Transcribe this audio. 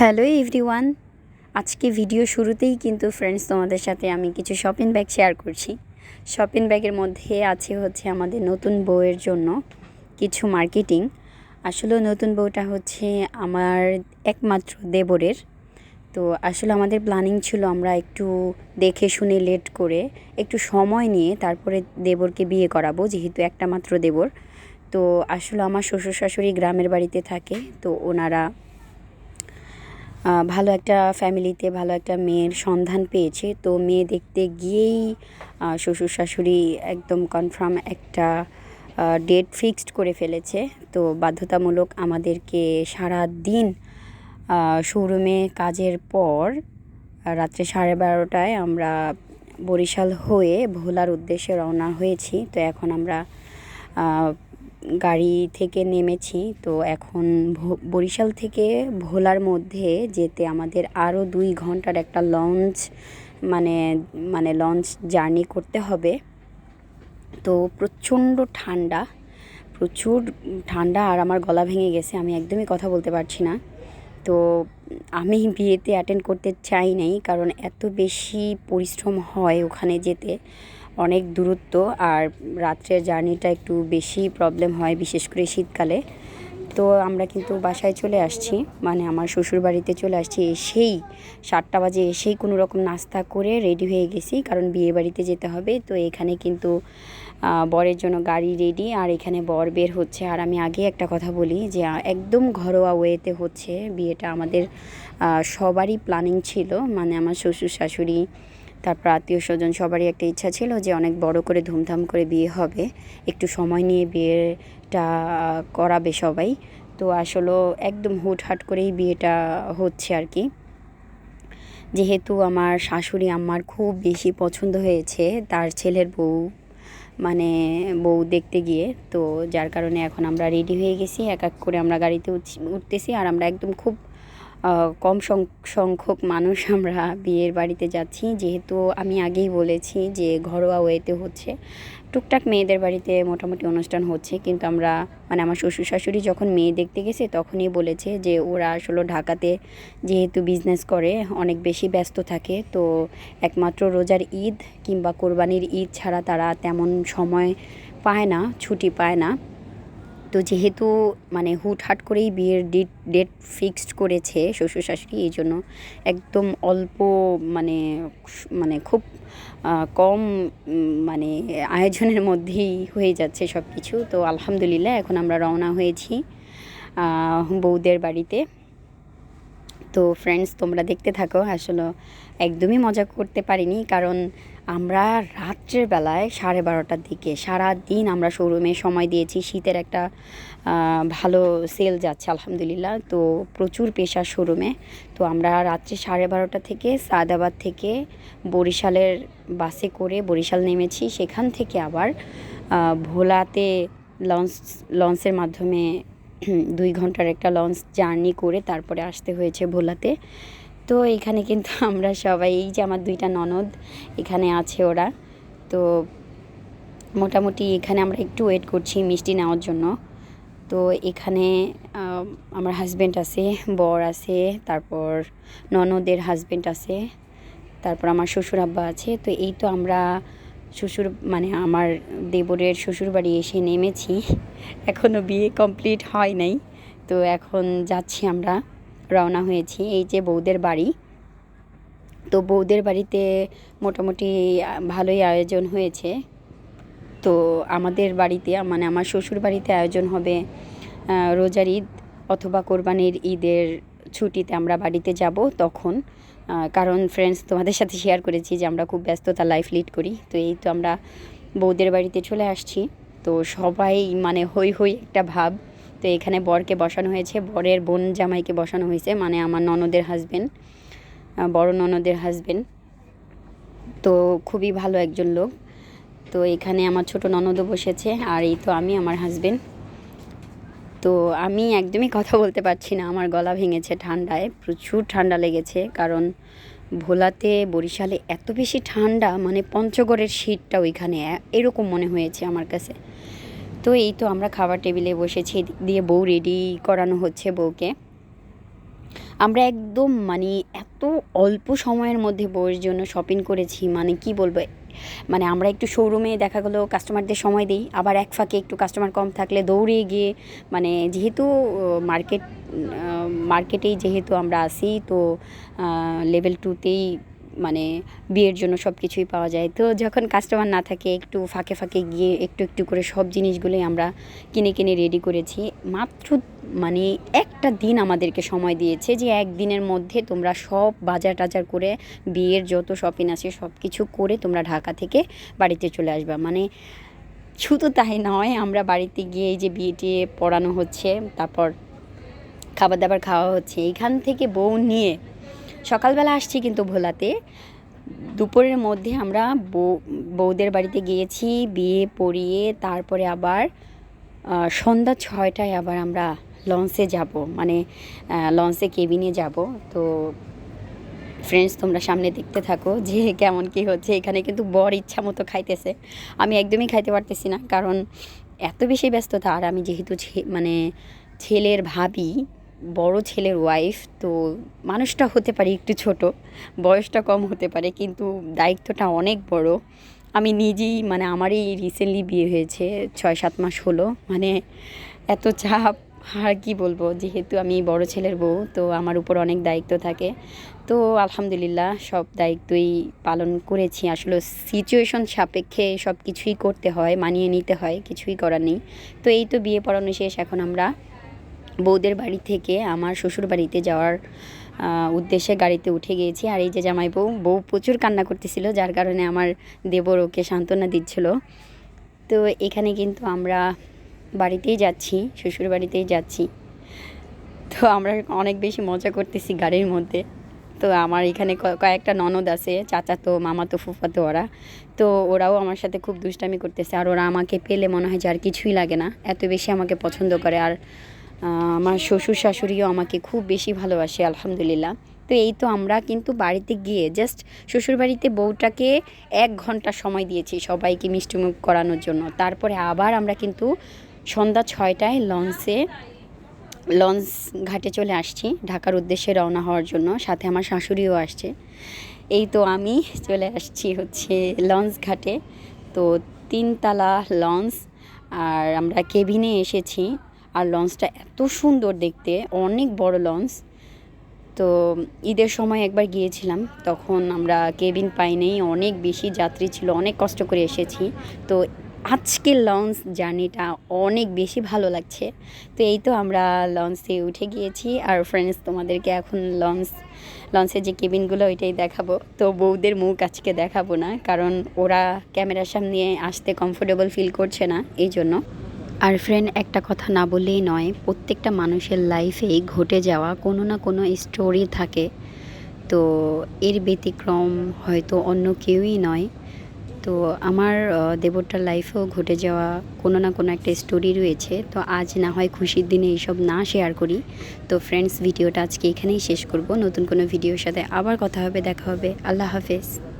Hello everyone, আজকে video শুরুতেই কিন্তু ফ্রেন্ডস তোমাদের সাথে আমি কিছু শপিং ব্যাগ শেয়ার করছি। শপিং ব্যাগের মধ্যে আছে হচ্ছে আমাদের নতুন বউয়ের জন্য কিছু মার্কেটিং আসলে নতুন বউটা হচ্ছে আমার একমাত্র দেবরের। তো আসলে আমাদের প্ল্যানিং ছিল আমরা একটু দেখে শুনে লেট করে একটু সময় নিয়ে তারপরে দেবরকে বিয়ে করাবো, যেহেতু একটা মাত্র দেবর। তো আসলে আমার শ্বশুর শাশুড়ি গ্রামের বাড়িতে থাকে, তো ওনারা ভালো একটা ফ্যামিলিতে ভালো একটা মেয়ের সন্ধান পেয়েছে। তো মেয়ে দেখতে গিয়েই শ্বশুর শাশুড়ি একদম কনফার্ম একটা ডেট ফিক্সড করে ফেলেছে। তো বাধ্যতামূলক আমাদেরকে সারা দিন শোরুমে কাজের পর, রাত্রে সাড়ে বারোটায় আমরা বরিশাল হয়ে ভোলার উদ্দেশ্যে রওনা হয়েছি। তো এখন আমরা গাড়ি থেকে নেমেছি। তো এখন বরিশাল থেকে ভোলার মধ্যে যেতে আমাদের আরও দুই ঘণ্টার একটা লঞ্চ মানে মানে লঞ্চ জার্নি করতে হবে। তো প্রচণ্ড ঠান্ডা, প্রচুর ঠান্ডা আর আমার গলা ভেঙে গেছে, আমি একদমই কথা বলতে পারছি না। তো আমি বিয়েতে অ্যাটেন্ড করতে চাই নাই, কারণ এত বেশি পরিশ্রম হয় ওখানে যেতে, অনেক দূরত্ব, আর রাত্রের জার্নিটা একটু বেশি প্রবলেম হয়, বিশেষ করে শীতকালে। তো আমরা কিন্তু বাসায় চলে আসছি। মানে আমার শ্বশুর বাড়িতে চলে আসছি। এসেই সাতটা বাজে এসেই কোনো রকম নাস্তা করে রেডি হয়ে গেছি। কারণ বিয়ে বাড়িতে যেতে হবে। তো এখানে কিন্তু বরের জন্য গাড়ি রেডি আর এখানে বর বের হচ্ছে। আর আমি আগে একটা কথা বলি যে একদম ঘরোয়া ওয়েতে হচ্ছে বিয়েটা। আমাদের সবারই প্ল্যানিং ছিল। মানে আমার শ্বশুর শাশুড়ি তারপর আত্মীয় স্বজন সবারই একটা ইচ্ছা ছিল যে অনেক বড় করে ধুমধাম করে বিয়ে হবে। একটু সময় নিয়ে বিয়েটা করাবে সবাই। তো আসলে একদম হুটহাট করেই বিয়েটা হচ্ছে আর কি। যেহেতু আমার শাশুড়ি আমার খুব বেশি পছন্দ হয়েছে তার ছেলের বউ মানে বউ দেখতে গিয়ে। তো যার কারণে এখন আমরা রেডি হয়ে গেছি, এক এক করে আমরা গাড়িতে উঠতেছি আর আমরা একদম খুব কম সংখ্যক মানুষ আমরা বিয়ের বাড়িতে যাচ্ছি। যেহেতু আমি আগেই বলেছি যে ঘরোয়া ওয়েতে হচ্ছে, টুকটাক মেয়েদের বাড়িতে মোটামুটি অনুষ্ঠান হচ্ছে। কিন্তু আমরা মানে আমার শ্বশুর শাশুড়ি যখন মেয়ে দেখতে গেছে, তখনই বলেছে যে ওরা আসলে ঢাকাতে যেহেতু বিজনেস করে, অনেক বেশি ব্যস্ত থাকে। তো একমাত্র রোজার ঈদ কিংবা কোরবানির ঈদ ছাড়া তারা তেমন সময় পায় না, ছুটি পায় না। তো যেহেতু মানে হুটহাট করেই বিয়ের ডেট ডেট ফিক্সড করেছে শ্বশুর শাশুড়ি এই জন্য একদম অল্প মানে মানে খুব কম মানে আয়োজনের মধ্যেই হয়ে যাচ্ছে সব কিছু তো আলহামদুলিল্লাহ এখন আমরা রওনা হয়েছি বৌদের বাড়িতে। তো ফ্রেন্ডস তোমরা দেখতে থাকো, আসলে একদমই মজা করতে পারিনি কারণ আমরা রাত্রের বেলায় সাড়ে বারোটার দিকে সারা দিন আমরা শোরুমে সময় দিয়েছি। শীতের একটা ভালো সেল যাচ্ছে, আলহামদুলিল্লাহ। তো প্রচুর পেশা শোরুমে। তো আমরা রাত্রে সাড়ে বারোটা থেকে সাদাবাদ থেকে বরিশালের বাসে করে বরিশাল নেমেছি। সেখান থেকে আবার ভোলাতে লঞ্চ, লঞ্চের মাধ্যমে দুই ঘণ্টার একটা লঞ্চ জার্নি করে তারপরে আসতে হয়েছে ভোলাতে। তো এখানে কিন্তু আমরা সবাই, এই যে আমার দুইটা ননদ, এখানে আছে ওরা। তো মোটামুটি এখানে আমরা একটু ওয়েট করছি মিষ্টি নেওয়ার জন্য। তো এখানে আমার হাজব্যান্ড আছে, বর আছে, তারপর ননদের হাজব্যান্ড আছে, তারপর আমার শ্বশুর আব্বা আছে। তো এই তো আমরা শ্বশুর মানে আমার দেবরের শ্বশুর বাড়ি এসে নেমেছি। এখনও বিয়ে কমপ্লিট হয় নাই। তো এখন যাচ্ছি আমরা। রওনা হয়েছি, এই যে বৌদের বাড়ি। তো বৌদের বাড়িতে মোটামুটি ভালোই আয়োজন হয়েছে। তো আমাদের বাড়িতে মানে আমার শ্বশুর বাড়িতে আয়োজন হবে রোজার ঈদ অথবা কোরবানির ঈদের ছুটিতে আমরা বাড়িতে যাব তখন। কারণ ফ্রেন্ডস তোমাদের সাথে শেয়ার করেছি যে আমরা খুব ব্যস্ততা লাইফ লিড করি। তো এই তো আমরা বৌদের বাড়িতে চলে আসছি। তো সবাই মানে হই হই একটা ভাব তো এখানে বরকে বসানো হয়েছে, বরের বোন জামাইকে বসানো হয়েছে মানে আমার ননদের হাজবেন্ড বড় ননদের হাজবেন্ড তো খুবই ভালো একজন লোক। তো এখানে আমার ছোট ননদও বসেছে, আর এই তো আমি আমার হাজবেন্ড তো আমি একদমই কথা বলতে পারছি না, আমার গলা ভেঙেছে ঠান্ডায়, প্রচুর ঠান্ডা লেগেছে, কারণ ভোলাতে, বরিশালে এত বেশি ঠান্ডা মানে পঞ্চগড়ের শীতটা ওইখানে এরকম মনে হয়েছে আমার কাছে। তো এই তো আমরা খাবার টেবিলে বসেছি, এদিক দিয়ে বউ রেডি করানো হচ্ছে বউকে। আমরা একদম মানে এত অল্প সময়ের মধ্যে বউয়ের জন্য শপিং করেছি মানে কি বলব মানে আমরা একটু শোরুমে দেখা গেলো কাস্টমারদের সময় দিই, আবার এক ফাঁকে একটু কাস্টমার কম থাকলে দৌড়ে গিয়ে মানে যেহেতু মার্কেট মার্কেটেই যেহেতু আমরা আসি তো লেভেল টুতেই মানে বিয়ের জন্য সব কিছুই পাওয়া যায়। তো যখন কাস্টমার না থাকে, একটু ফাঁকে ফাঁকে গিয়ে একটু একটু করে সব জিনিসগুলোই আমরা কিনে কিনে রেডি করেছি। মাত্র মানে একটা দিন আমাদেরকে সময় দিয়েছে যে একদিনের মধ্যে তোমরা সব বাজার টাজার করে বিয়ের যত শপিং আছে সব কিছু করে তোমরা ঢাকা থেকে বাড়িতে চলে আসবা। মানে শুধু তাই নয়, আমরা বাড়িতে গিয়ে এই যে বিয়েটি পড়ানো হচ্ছে, তারপর খাবার দাবার খাওয়া হচ্ছে এইখান থেকে বউ নিয়ে সকালবেলা আসছি কিন্তু ভোলাতে। দুপুরের মধ্যে আমরা বউ, বউদের বাড়িতে গিয়েছি, বিয়ে পড়িয়ে তারপরে আবার সন্ধ্যা ছয়টায় আবার আমরা লঞ্চে যাব। মানে লঞ্চে কেবিনে যাব। তো ফ্রেন্ডস তোমরা সামনে দেখতে থাকো যে কেমন কি হচ্ছে। এখানে কিন্তু বর ইচ্ছা মতো খাইতেছে। আমি একদমই খাইতে পারতেছি না। কারণ, এত বেশি ব্যস্ততা। আর আমি যেহেতু মানে ছেলের ভাবি বড় ছেলের ওয়াইফ তো মানুষটা হতে পারে একটু ছোট, বয়সটা কম হতে পারে, কিন্তু দায়িত্বটা অনেক বড়। আমি নিজেই মানে আমারই রিসেন্টলি বিয়ে হয়েছে ছয় সাত মাস হলো মানে এত চাপ, আর কি বলব, যেহেতু আমি বড় ছেলের বউ, তো আমার উপর অনেক দায়িত্ব থাকে। তো আলহামদুলিল্লাহ, সব দায়িত্বই পালন করেছি। আসলে সিচুয়েশন সাপেক্ষে সব কিছুই করতে হয়, মানিয়ে নিতে হয়, কিছুই করার নেই। তো এই তো বিয়ে পড়ানো শেষ, এখন আমরা বউদের বাড়ি থেকে আমার শ্বশুর বাড়িতে যাওয়ার উদ্দেশ্যে গাড়িতে উঠে গিয়েছি। আর এই যে জামাই বউ বউ প্রচুর কান্না করতেছিল, যার কারণে আমার দেবর ওকে সান্ত্বনা দিচ্ছিল। তো এখানে কিন্তু আমরা বাড়িতেই যাচ্ছি শ্বশুর বাড়িতেই যাচ্ছি। তো আমরা অনেক বেশি মজা করতেছি গাড়ির মধ্যে। তো আমার এখানে কয়েকটা ননদ আছে চাচা তো মামা তো ফুফা তো ওরা। তো ওরাও আমার সাথে খুব দুষ্টামি করতেছে। আর ওরা আমাকে পেলে মনে হয় যে আর কিছুই লাগে না। এত বেশি আমাকে পছন্দ করে। আর আমার শ্বশুর শাশুড়িও আমাকে খুব বেশি ভালোবাসে, আলহামদুলিল্লাহ। তো এই তো আমরা কিন্তু বাড়িতে গিয়ে জাস্ট শ্বশুরবাড়িতে বউটাকে এক ঘণ্টা সময় দিয়েছি সবাইকে মিষ্টিমুখ করানোর জন্য। তারপরে আবার আমরা কিন্তু সন্ধ্যা ছয়টায় লঞ্চে, লঞ্চ ঘাটে চলে আসছি, ঢাকার উদ্দেশ্যে রওনা হওয়ার জন্য। সাথে আমার শাশুড়িও আসছে। এই তো আমি চলে আসছি হচ্ছে লঞ্চ ঘাটে। তো তিনতলা লঞ্চ আর আমরা কেবিনে এসেছি। আর লঞ্চটা এত সুন্দর দেখতে, অনেক বড় লঞ্চ। তো ঈদের সময় একবার গিয়েছিলাম, তখন আমরা কেবিন পাইনি, অনেক বেশি যাত্রী ছিল, অনেক কষ্ট করে এসেছি। তো আজকের লঞ্চ জার্নিটা অনেক বেশি ভালো লাগছে। তো এই তো আমরা লঞ্চে উঠে গিয়েছি, আর ফ্রেন্ডস তোমাদেরকে এখন লঞ্চ, লঞ্চের যে কেবিনগুলো, ওইটাই দেখাবো। তো বউদের মুখ আজকে দেখাবো না, কারণ ওরা ক্যামেরার সামনে আসতে কমফোর্টেবল ফিল করছে না, এই জন্য। আর ফ্রেন্ড একটা কথা না বললেই নয়, প্রত্যেকটা মানুষের লাইফেই ঘটে যাওয়া, কোনো না কোনো স্টোরি থাকে। তো এর ব্যতিক্রম হয়তো অন্য কেউই নয়। তো আমার দেবরটার লাইফেও ঘটে যাওয়া কোনো না কোনো একটা স্টোরি রয়েছে। তো আজ না হয় খুশির দিনে এইসব না শেয়ার করি। তো ফ্রেন্ডস ভিডিওটা আজকে এখানেই শেষ করব। নতুন কোনো ভিডিওর সাথে আবার কথা হবে, দেখা হবে। আল্লাহ হাফেজ।